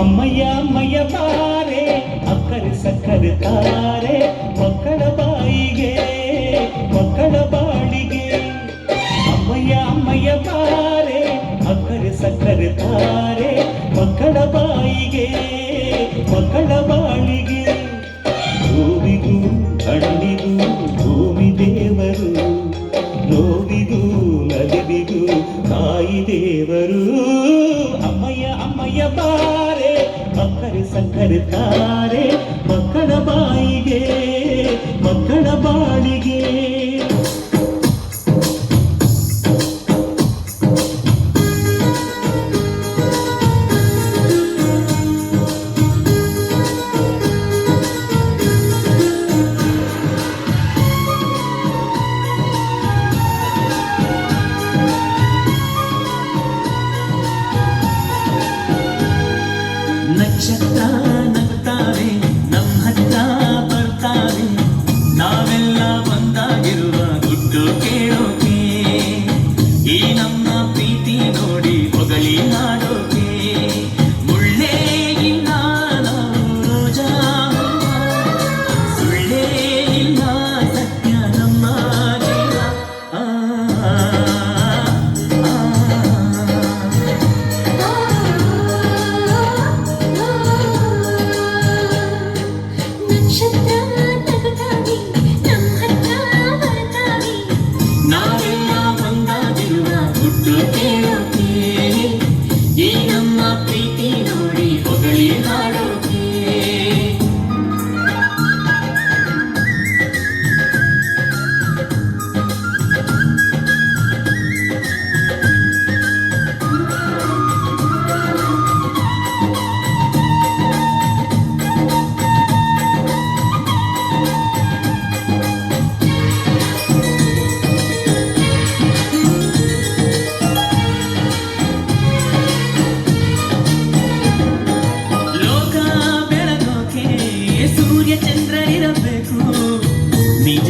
அம்மையா அம்மையா தாரே அக்கரு சக்கரு தாரே. ತಾರೆ ಮಕ್ಕಳ ಬಾಯಿಗೆ, ಮಕ್ಕಳ ಬಾಳಿಗೆ. ಗೋವಿಗೂ ಹಣ್ಣಿಗೂ ಭೂಮಿ ದೇವರು ನೋವಿಗೂ ನದಿವಿಗೂ ತಾಯಿ ದೇವರು. ಅಮ್ಮಯ್ಯ ಅಮ್ಮಯ್ಯ ಬಾರೆ, ಮಕ್ಕಳು ಸಂಕರ್ತಾರೆ ಚಂದ್ರರಿರಬೇಕು ನಿಜ